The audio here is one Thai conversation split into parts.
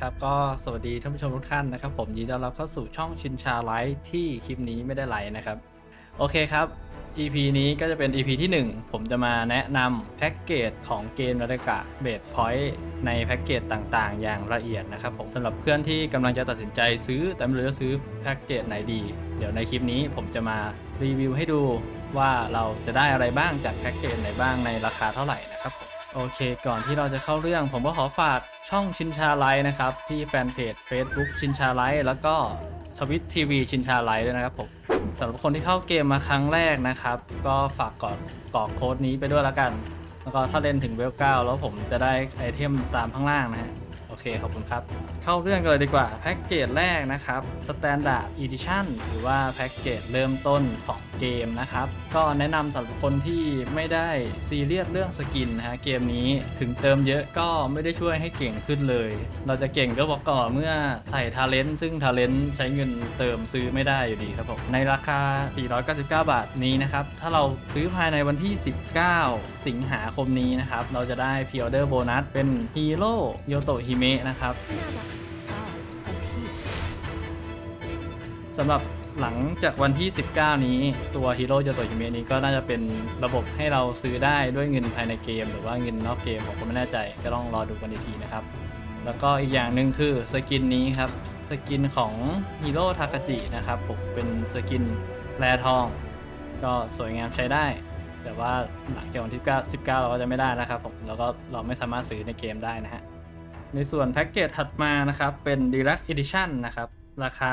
ครับก็สวัสดีท่านผู้ชมทุกท่านนะครับ ผมยินดีต้อนรับเข้าสู่ช่องชินชาไลฟ์ที่คลิปนี้ไม่ได้ไลฟ์นะครับ โอเคครับ EP นี้ก็จะเป็น EP ที่ 1 ผมจะมาแนะนำแพ็กเกจของเกมนาฬิกาเบสพอยต์ในแพ็กเกจต่างๆ อย่างละเอียดนะครับผมสำหรับเพื่อนที่กำลังจะตัดสินใจซื้อ แต่ไม่รู้จะซื้อแพ็กเกจไหนดี เดี๋ยวในคลิปนี้ผมจะมารีวิวให้ดูว่าเราจะได้อะไรบ้างจากแพ็กเกจไหนบ้างในราคาเท่าไหร่นะครับผม โอเค ก่อนที่เราจะเข้าเรื่อง ผมก็ขอฝากช่องชินชาไลท์นะครับ ที่แฟนเพจ Facebook ชินชาไลท์แล้วก็ทวิตทีวีชินชาไลท์ด้วยนะครับผมสำหรับคนที่เข้าเกมมาครั้งแรกนะครับ ก็ฝากกดกรอกโค้ดนี้ไปด้วยแล้วกัน แล้วก็ถ้าเล่นถึงเวลเก้าแล้วผมจะได้ไอเทมตามข้างล่างนะฮะ เค ขอบคุณครับ เข้าเรื่องกันเลยดีกว่า แพ็กเกจแรกนะครับ Standard Edition หรือว่าแพ็กเกจเริ่มต้นของเกมนะครับ ก็แนะนำสำหรับคนที่ไม่ได้ซีเรียสเรื่องสกินนะฮะ เกมนี้ถึงเติมเยอะก็ไม่ได้ช่วยให้เก่งขึ้นเลย เราจะเก่งก็บอกก่อนเมื่อใส่ทาเลนต์ซึ่งทาเลนต์ใช้เงินเติมซื้อไม่ได้อยู่ดีครับผม ในราคา 499 บาทนี้นะครับ ถ้าเราซื้อภายในวันที่ 19 สิงหาคมนี้นะครับ เราจะได้พ r ออเดอร์โบนัสเป็นฮีโร่โยโตฮิเมะนะครับสำหรับหลังจากวันที่ 19 นี้ตัวฮีโร่โยโตฮิเมะนี้ก็น่าจะเป็นระบบให้เราซื้อได้ด้วยเงินภายในเกม หรือว่าเงินนอกเกมผมก็ไม่แน่ใจก็ต้องรอดูกันอีกทีนะครับ แล้วก็อีกอย่างหนึ่งคือสกินนี้ครับสกินของฮีโร่ทากาจินะครับผมเป็นสกินแร่ทอง ก็สวยงามใช้ได้ แต่ว่าหลังจากวันที่ 9 19 เราก็จะไม่ได้นะครับผมแล้วก็เราไม่สามารถซื้อในเกมได้นะฮะ ในส่วนแพ็กเกจถัดมานะครับ เป็น Deluxe Edition นะครับ ราคา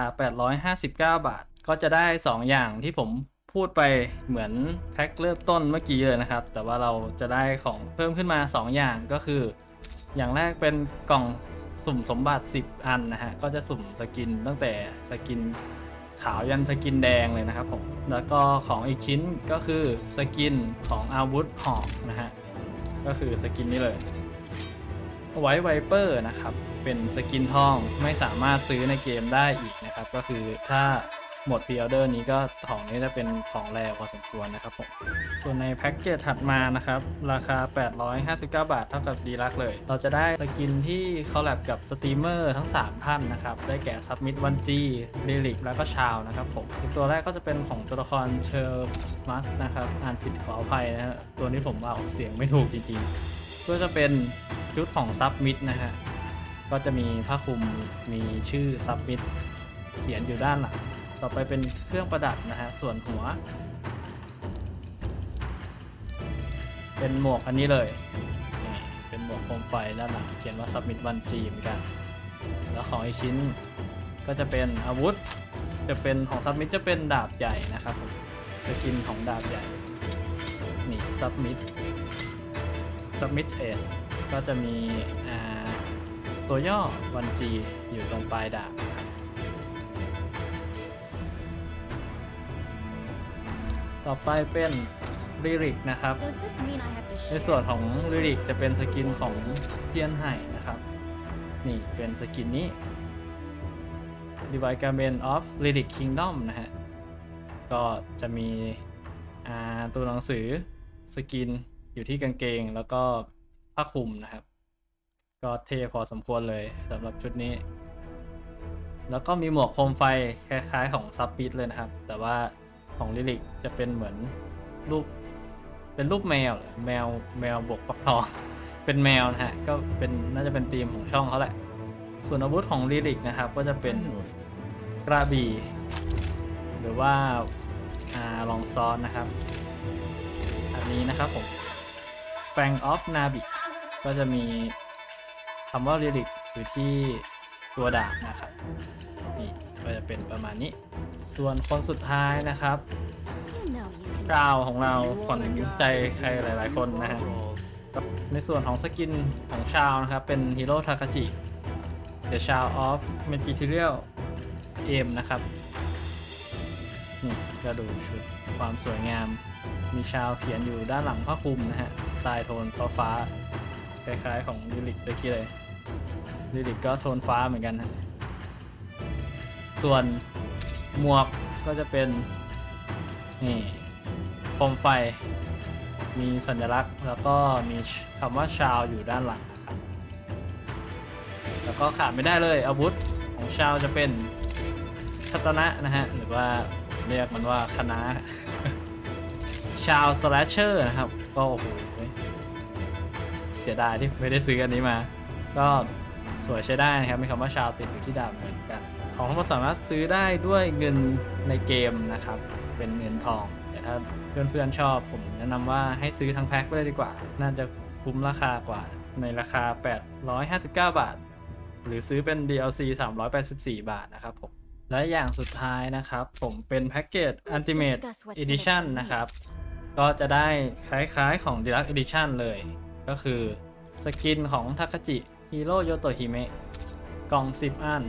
859 บาท ก็จะได้ 2 อย่างที่ผมพูดไปเหมือนแพ็คเริ่มต้นเมื่อกี้เลยนะครับ แต่ว่าเราจะได้ของเพิ่มขึ้นมา 2 อย่างก็คือ อย่างแรกเป็นกล่องสุ่มสมบัติ 10 อันนะฮะ ก็จะสุ่มสกินตั้งแต่สกินขาวยันสกินแดงเลยนะครับผม แล้วก็ของอีกชิ้นก็คือสกินของอาวุธหอกนะฮะ ก็คือสกินนี้เลย ไวไวเปอร์นะครับ เป็นสกินทองไม่สามารถซื้อในเกมได้อีกนะครับ ก็คือถ้าหมดพ r ออเดอร์นี้ก็ของนี้จะเป็นของแรพอสมควรนะครับผม ส่วนในแพ็กเกจถัดมานะครับ ราคา 859 บาทเท่ากับดีลักเลย เราจะได้สกินที่คอลแลบกับสตรีมเมอร์ทั้ง 3 ท่านนะครับ ได้แก่ซับมิดวันจีเดลิกแล้วก็ชาวนะครับผม ตัวแรกก็จะเป็นของตัวละครเชอร์มัสนะครับ อ่านผิดขออภัยนะฮะตัวนี้ผมว่าออกเสียงไม่ถูกจริงๆ ก็จะเป็นชุดของซับมิดนะฮะ ก็จะมีผ้าคลุมมีชื่อซับมิดเขียนอยู่ด้านหลัง ต่อไปเป็นเครื่องประดับนะฮะ ส่วนหัว เป็นหมวกอันนี้เลย เป็นหมวกโคมไฟด้านหลังเขียนว่าซับมิดวันจีเหมือนกัน แล้วของอีกชิ้นก็จะเป็นอาวุธ จะเป็นของซับมิดจะเป็นดาบใหญ่นะครับ จะกินของดาบใหญ่ นี่ซับมิด Submit Edge ก็จะมีอ่าตัวย่อ 1G อยู่ตรงปลายดาบนะครับต่อไปเป็น Lyric นะครับ Does this mean I have to ใน share? ส่วนของ Lyric จะเป็นสกินของเทียนไห่นะครับ นี่เป็นสกินนี้ Divine Garment of Lyric Kingdom นะฮะ ก็จะมีอ่าตัวหนังสือสกิน อยู่ที่กางเกงแล้วก็ผ้าคลุมนะครับ ก็เท่พอสมควรเลยสำหรับชุดนี้ แล้วก็มีหมวกโคมไฟคล้ายๆของซับปิดเลยนะครับ แต่ว่าของลิลิกจะเป็นเหมือนรูปเป็นรูปแมวหรอแมวแมวบวกปักทองเป็นแมวนะฮะก็เป็นน่าจะเป็นธีมของช่องเขาแหละ ส่วนอาวุธของลิลิกนะครับ ก็จะเป็นกระบี่หรือว่าอาลองซ้อนนะครับ อันนี้นะครับผม f a n g of Nabi ก็จะมีคำว่า lyric อยู่ที่ตัวดาบนะครับนี่ก็จะเป็นประมาณนี้ ส่วนคนสุดท้ายนะครับ You know you can. กาวของเราขวัญใจใครหลาย ๆ คนนะฮะในส่วนของสกินของชาวนะครับ เป็นฮีโร่ทากาจิ The Child of Material M นะครับ นี่ก็ดูชุดความสวยงาม มีชาวเขียนอยู่ด้านหลังผ้าคลุมนะฮะ สไตล์โทนฟ้าฟ้าคล้ายๆของลิลิกเมื่อกี้เลยลิลิกก็โทนฟ้าเหมือนกันนะส่วนหมวกก็จะเป็นนี่โคมไฟ มีสัญลักษณ์ แล้วก็มีคำว่าชาวอยู่ด้านหลังครับแล้วก็ขาดไม่ได้เลยอาวุธของชาวจะเป็นคาตนะนะฮะ หรือว่าเรียกมันว่าคณะ ชาวสแลชเชอร์นะครับ ก็โอ้โหเสียดายที่ไม่ได้ซื้ออันนี้มา ก็สวยใช้ได้นะครับ มีคำว่าชาวติดอยู่ที่ดาบเหมือนกัน ของเราสามารถซื้อได้ด้วยเงินในเกมนะครับ เป็นเงินทอง แต่ถ้าเพื่อนๆชอบผมแนะนำว่าให้ซื้อทั้งแพ็คไปเลยดีกว่า น่าจะคุ้มราคากว่า ในราคา 859 บาท หรือซื้อเป็น DLC 384 บาทนะครับผม และอย่างสุดท้ายนะครับ ผมเป็นแพ็กเกจ Ultimate Edition นะครับ ก็จะได้คล้ายๆของ Deluxe Edition เลย ก็คือสกินของทาคาจิฮีโร่โยโตฮิเมะกล่อง 10 อัน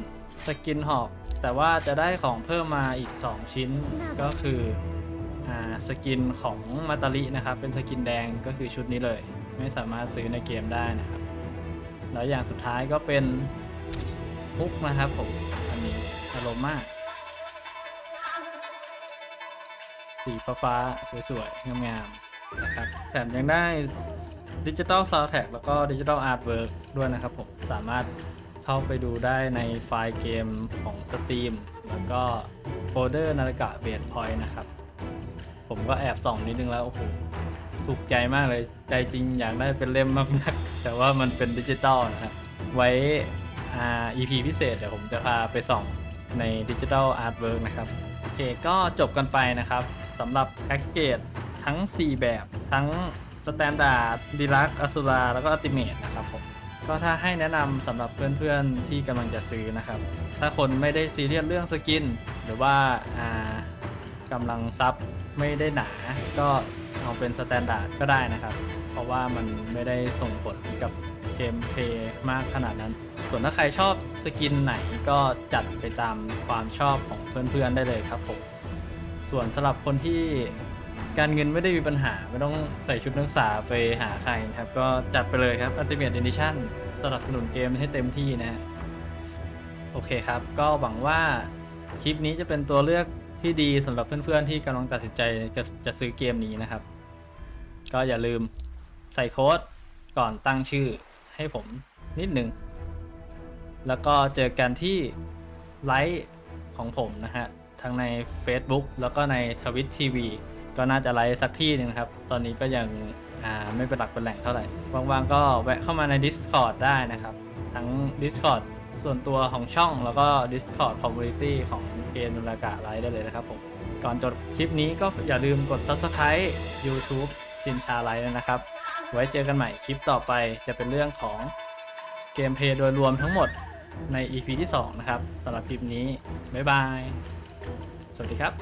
สกินหอก แต่ว่าจะได้ของเพิ่มมาอีก 2 ชิ้นก็คืออ่าสกินของมาตารินะครับ เป็นสกินแดงก็คือชุดนี้เลย ไม่สามารถซื้อในเกมได้นะครับ แล้วอย่างสุดท้ายก็เป็นฮุกนะครับผม อันนี้อารมณ์มาก สีฟ้าๆสวยๆงามๆนะครับแถมยังได้ดิจิ t a ลซาว n d แท็กแล้วก็ดิจิ t a ลอาร์ตเวิร์กด้วยนะครับผม สามารถเข้าไปดูได้ในไฟล์เกมของ Steam แล้วก็โฟลเดอร์นาฬิกาเบสพอยต์นะครับ ผมก็แอบส่องนิดนึงแล้ว โอ้โหถูกใจมากเลยใจจริงอยากได้เป็นเล่มมากๆ แต่ว่ามันเป็นดิจิตอลนะครับ ไว้อ่า EP พิเศษเดี๋ยวผมจะพาไปส่องในดิจิ t a ลอาร์ตเวิร์กนะครับ โอเคก็จบกันไปนะครับ สำหรับแพ็กเกจทั้ง 4 แบบทั้งสแตนดาร์ดดีลักอสุราแล้วก็อัติเม e นะครับผมก็ถ้าให้แนะนำสำหรับเพื่อนๆที่กำลังจะซื้อนะครับ ถ้าคนไม่ได้ซีเรียสเรื่องสกิน หรือว่าอ่ากำลังซับไม่ได้หนา ก็เอาเป็นสแตนดาร์ดก็ได้นะครับ เพราะว่ามันไม่ได้ส่งผลกับเกมเพลย์มากขนาดนั้น ส่วนถ้าใครชอบสกินไหนก็จัดไปตามความชอบของเพื่อนๆได้เลยครับผม ส่วนสำหรับคนที่การเงินไม่ได้มีปัญหา ไม่ต้องใส่ชุดนักศึกษาไปหาใครนะครับ ก็จัดไปเลยครับ Ultimate Edition สนับสนุนเกมให้เต็มที่นะฮะโอเคครับ ก็หวังว่าคลิปนี้จะเป็นตัวเลือกที่ดีสำหรับเพื่อนๆ ที่กำลังตัดสินใจจะจะซื้อเกมนี้นะครับ ก็อย่าลืมใส่โค้ดก่อนตั้งชื่อให้ผมนิดหนึ่ง แล้วก็เจอกันที่ไลฟ์ของผมนะฮะ ทั้งใน Facebook แล้วก็ในทวิตทีวีก็น่าจะไลฟ์สักที่หนึ่งครับ ตอนนี้ก็ยังไม่เป็นหลักเป็นแหล่งเท่าไหร่ว่างๆก็แวะเข้ามาใน Discord ได้นะครับ ทั้ง Discord ส่วนตัวของช่องแล้วก็ Discord Community ของเกมนุรากะไลฟ์ได้เลยนะครับผมก่อนจบคลิปนี้ก็อย่าลืมกด Subscribe YouTube ชินชาไลฟ์นะครับ ไว้เจอกันใหม่คลิปต่อไปจะเป็นเรื่องของเกมเพลย์โดยรวมทั้งหมดใน EP ที่ 2 นะครับสำหรับคลิปนี้ บ๊ายบาย สวัสดีครับ